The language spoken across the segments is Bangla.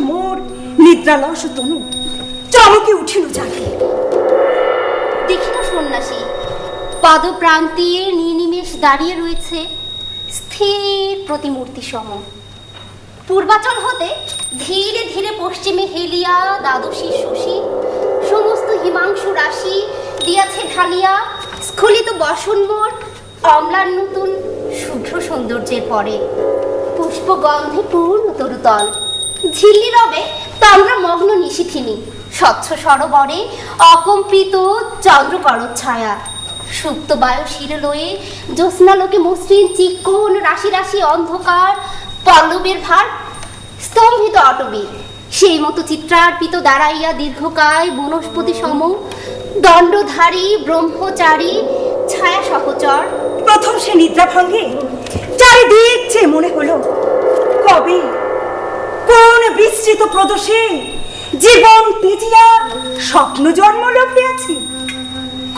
মোর তনু। চমকে উঠিল দেখিল সন্ন্যাসী নিনিমেষ দাঁড়িয়ে রয়েছে স্থির প্রতিমূর্তি সম পূর্বাচল হতে ধীরে ধীরে পশ্চিমে হেলিয়া, দ্বাদশী, শশী, সমস্ত হিমাংশু রাশি দিয়াছে ঢালিয়া, স্খলিত বসনমোর অম্লার নতুন শুভ্র সৌন্দর্যের পরে। পুষ্পগন্ধে পূর্ণ তরুতল। ঝিল্লি রবে তাম্রা মগ্ন নিশিথিনী। স্বচ্ছ সরোবরে অকম্পিত চন্দ্রকর ছায়া। সুপ্ত বায়ু শিরলয়ে জ্যোৎস্নালোকে মসৃণ চিক্কণ রাশি রাশি অন্ধকার পল্লবের ভার স্তম্ভিত অটবী সেই মতো চিত্রার্পিত দাঁড়াইয়া দীর্ঘকায় বনস্পতি সম দণ্ডধারী ব্রহ্মচারী ছায়া সহচর। প্রথম সে নিদ্রা ভঙ্গে, চারিদিক চেয়ে মনে হলো, কবে বিস্তৃত প্রদোষে জীবন তেজিয়া স্বপ্ন জন্ম লভিয়াছি।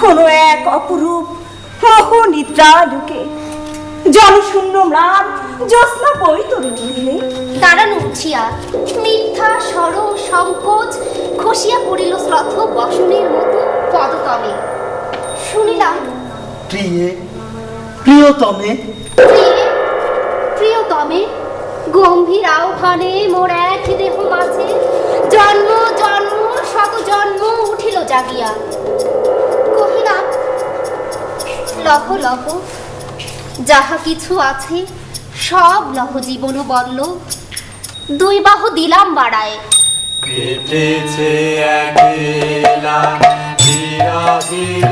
কোন এক অপরূপ মোহ নিদ্রা লোকে জনশূন্য ম্লান জ্যোৎস্না বৈতরণী দিলে দাঁড়ানো উঠিয়া মিথ্যা সরল সংকোচ খসিয়া পড়িল শ্রদ্ধ বসনের মতো পদতলে। শুনিলাম। প্রিয়ে প্রিয়তমে। প্রিয়ে প্রিয়তমে। গম্ভীর আহ্বানে মোর এক দেহ মাঝে। জন্ম জন্ম শত জন্ম উঠিল জাগিয়া। কহিলাম লহ লহ, যাহা কিছু আছে, সব লহ জীবন বলল দুই বাহু দিলাম বাড়ায়। কেটেছে একলা বিরহির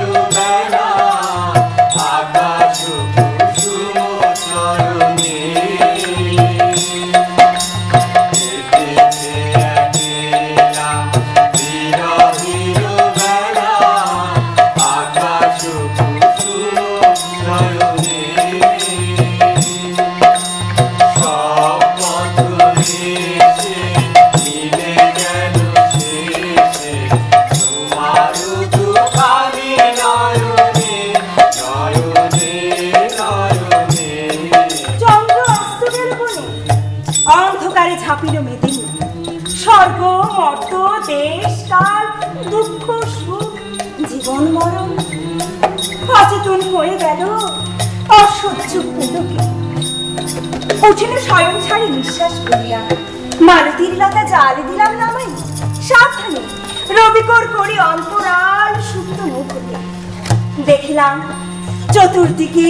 অন্ধকারে ঝাঁপিল মেদিনী। স্বর্গ, মর্ত, দেশ, কাল, দুঃখ, সুখ, জীবন, মরণ। অচেতন হয়ে গেল অসহ্য পুলকে। উঠিল স্বয়ং ছাড়ি নিঃশ্বাস করিয়া মালতীর লতা দিলাম নামাই। সাবধানে রবিকর করি অন্তরাল সুপ্ত মুখ। দেখিলাম চতুর্দিকে